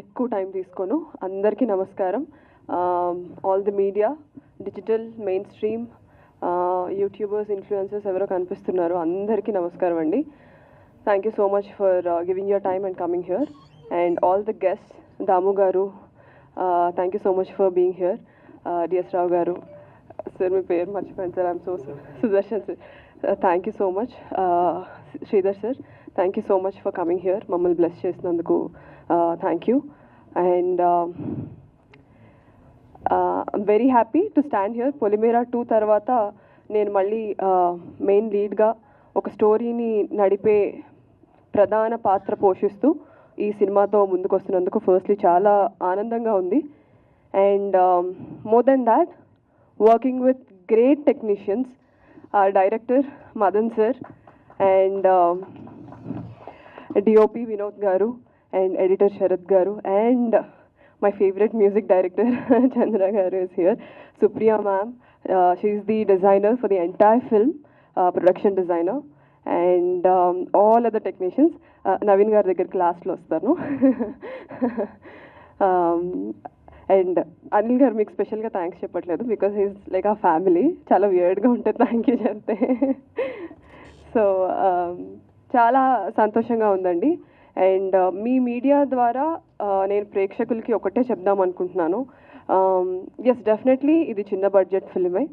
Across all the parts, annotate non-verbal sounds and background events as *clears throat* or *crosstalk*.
ఎక్కువ టైం తీసుకోను. అందరికీ నమస్కారం. All the media digital mainstream YouTubers influencers ఎవరో కనిపిస్తున్నారు అందరికీ నమస్కారం అండి. Thank you so much for giving your time and coming here and all the guest Damu garu thank you so much for being here DS Rao garu sir మీ పేరు మర్చిపోయాను sir I'm so Sudarshan sir thank you so much Sridhar sir thank you so much for coming here మమ్మల్ని bless చేసినందుకు. Thank you and very happy to stand here Polimera two తర్వాత నేను మళ్ళీ main లీడ్గా ఒక స్టోరీని నడిపే ప్రధాన పాత్ర పోషిస్తూ ఈ సినిమాతో ముందుకు వస్తున్నందుకు ఫస్ట్లీ చాలా ఆనందంగా ఉంది. And more then that working with great technicians director Madan sir and DOP Vinod garu and editor Sharath garu and my favourite music director *laughs* Chandra garu is here Supriya ma'am she's the designer for the entire film production designer and all other technicians Naveen గారి దగ్గరికి లాస్ట్లో వస్తాను. *laughs* Um, and Anil గారు మీకు స్పెషల్గా thanks చెప్పట్లేదు because is like ఆ family చాలా వియర్డ్గా ఉంటుంది థ్యాంక్ యూ చెప్తే. *laughs* సో um, చాలా సంతోషంగా ఉందండి. అండ్ uh, మీ మీడియా ద్వారా uh, నేను ప్రేక్షకులకి ఒకటే చెప్దాం అనుకుంటున్నాను. Um, ఎస్ డెఫినెట్లీ ఇది చిన్న బడ్జెట్ ఫిల్మే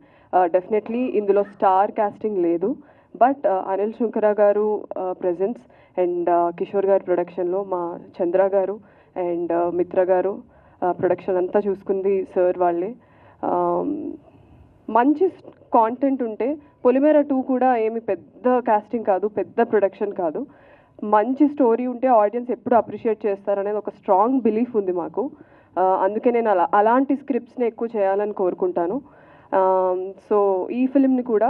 డెఫినెట్లీ ఇందులో స్టార్ కాస్టింగ్ లేదు. బట్ అనిల్ శంకర గారు uh, ప్రెజెన్స్ అండ్ కిషోర్ గారి ప్రొడక్షన్లో మా చంద్ర గారు అండ్ మిత్ర గారు ప్రొడక్షన్ అంతా చూసుకుంది సార్ వాళ్ళే. Um, మంచి కాంటెంట్ ఉంటే పొలిమేర టూ కూడా ఏమి పెద్ద కాస్టింగ్ కాదు పెద్ద ప్రొడక్షన్ కాదు. మంచి స్టోరీ ఉంటే ఆడియన్స్ ఎప్పుడు అప్రిషియేట్ చేస్తారనేది ఒక స్ట్రాంగ్ బిలీఫ్ ఉంది మాకు. అందుకే నేను అలా అలాంటి స్క్రిప్ట్స్ని ఎక్కువ చేయాలని కోరుకుంటాను. సో ఈ ఫిలింని కూడా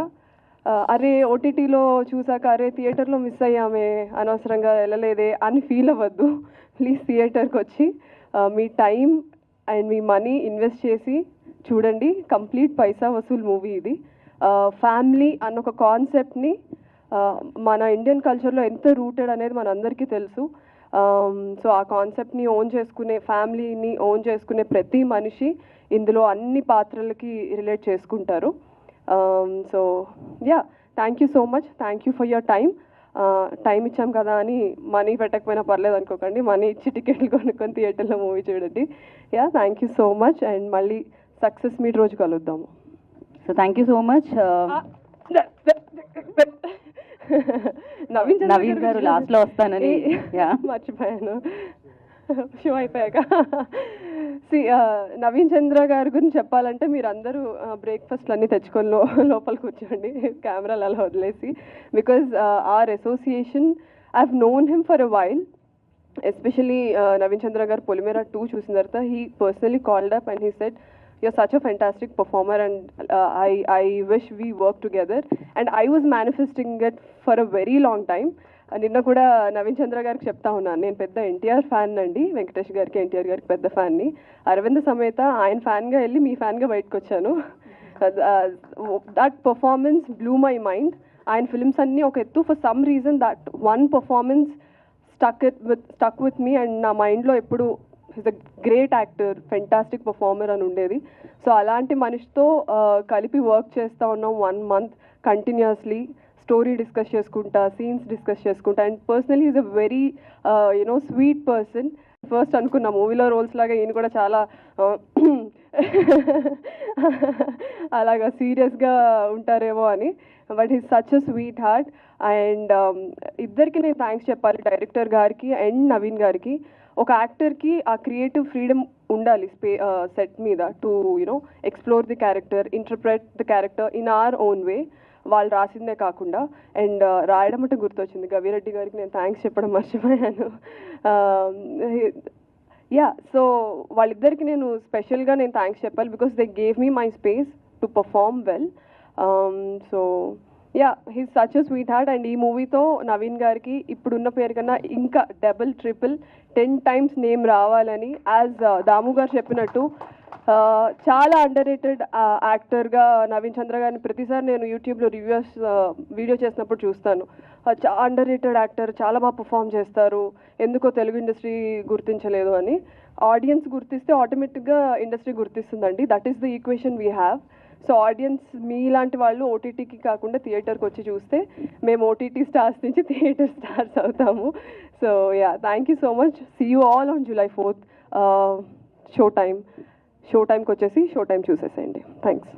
అరే ఓటీటీలో చూసాక అరే థియేటర్లో మిస్ అయ్యామే అనవసరంగా వెళ్ళలేదే అని ఫీల్ అవ్వద్దు. ప్లీజ్ థియేటర్కి వచ్చి మీ టైం అండ్ మీ మనీ ఇన్వెస్ట్ చేసి చూడండి. కంప్లీట్ పైసా వసూల్ మూవీ ఇది. ఫ్యామిలీ అన్న ఒక కాన్సెప్ట్ని మన ఇండియన్ కల్చర్లో ఎంత రూటెడ్ అనేది మనందరికీ తెలుసు. సో ఆ కాన్సెప్ట్ని ఓన్ చేసుకునే ఫ్యామిలీని ఓన్ చేసుకునే ప్రతి మనిషి ఇందులో అన్ని పాత్రలకి రిలేట్ చేసుకుంటారు. So yeah thank you so much thank you for your time time ఇచ్చాం కదా అని మనీ పెట్టకపోయినా పర్లేదు అనుకోకండి. మనీ ఇచ్చి టికెట్లు కొనుక్కొని థియేటర్లో మూవీ చూడండి. Yeah thank you so much and మళ్ళీ సక్సెస్ మీట్ రోజు కలుద్దాము. So thank you so much Naveen Chandra Naveen గారు last లో వస్తానని. మర్చిపోయాను. షో అయిపోయాక. సి నవీన్ చంద్ర గారి గురించి చెప్పాలంటే మీరు అందరూ బ్రేక్ఫాస్ట్లు అన్నీ తెచ్చుకొని లో లోపల కూర్చోండి. కెమెరాలు అలా వదిలేసి. Because our association I have known him for a while especially Naveen Chandra గారు పొలిమేరా టూ చూసిన తర్వాత he personally called up and he said you're such a fantastic performer and uh, I, I wish we work together. And I was manifesting it for a very long time. నిన్న కూడా నవీన్ చంద్ర గారికి చెప్తా ఉన్నాను. నేను పెద్ద NTR fan అండి. వెంకటేష్ గారికి ఎన్టీఆర్ గారికి పెద్ద ఫ్యాన్ని. అరవింద్ సమేత ఆయన ఫ్యాన్గా వెళ్ళి మీ ఫ్యాన్గా బయటకు వచ్చాను that performance blew my mind ఆయన ఫిల్మ్స్ అన్నీ ఒక ఎత్తు for some reason that one performance stuck with stuck with me and నా మైండ్లో ఎప్పుడు his a great actor fantastic performer అని ఉండేది. సో అలాంటి మనిషితో కలిపి వర్క్ చేస్తూ ఉన్నాం one month continuously story discuss చేసుకుంటా సీన్స్ డిస్కస్ చేసుకుంటా. And personally is a very you know sweet person first అనుకున్న మూవీలో రోల్స్ లాగా ఈయన కూడా చాలా *clears throat* అలాగా సీరియస్గా ఉంటారేమో అని. But is such a sweet heart and ఇద్దరికి నేను థ్యాంక్స్ చెప్పాలి డైరెక్టర్ గారికి అండ్ నవీన్ గారికి. ఒక యాక్టర్కి ఆ క్రియేటివ్ ఫ్రీడమ్ ఉండాలి స్పే సెట్ మీద to you know explore the character interpret the character in our own way. వాళ్ళు రాసిందే కాకుండా అండ్ రాయడం అంటే గుర్తొచ్చింది. గవిరెడ్డి గారికి నేను థ్యాంక్స్ చెప్పడం మర్చిపోయాను. యా సో వాళ్ళిద్దరికి నేను స్పెషల్గా నేను థ్యాంక్స్ చెప్పాలి because they gave me my space to perform well. So yeah he's such sweet heart and ఈ మూవీతో నవీన్ గారికి ఇప్పుడున్న పేరు కన్నా ఇంకా double triple ten times name రావాలని యాజ్ uh, దాము గారు చెప్పినట్టు uh, చాలా అండర్ రేటెడ్ యాక్టర్గా నవీన్ చంద్ర గారిని ప్రతిసారి నేను యూట్యూబ్లో రివ్యూస్ వీడియో uh, చేసినప్పుడు చూస్తాను. Uh, చాలా అండర్ రేటెడ్ యాక్టర్ చాలా బాగా పర్ఫామ్ చేస్తారు. ఎందుకో తెలుగు ఇండస్ట్రీ గుర్తించలేదు అని. ఆడియన్స్ గుర్తిస్తే ఆటోమేటిక్గా industry గుర్తిస్తుందండి. That is the equation we have so audience మీలాంటి వాళ్ళు ఓటీటీకి కాకుండా థియేటర్కి వచ్చి చూస్తే మేము ఓటీటీ స్టార్స్ నుంచి థియేటర్ స్టార్స్ అవుతాము. So yeah thank you so much. See you all on July fourth show time show టైంకి వచ్చేసి షో టైం చూసేసేయండి. థ్యాంక్స్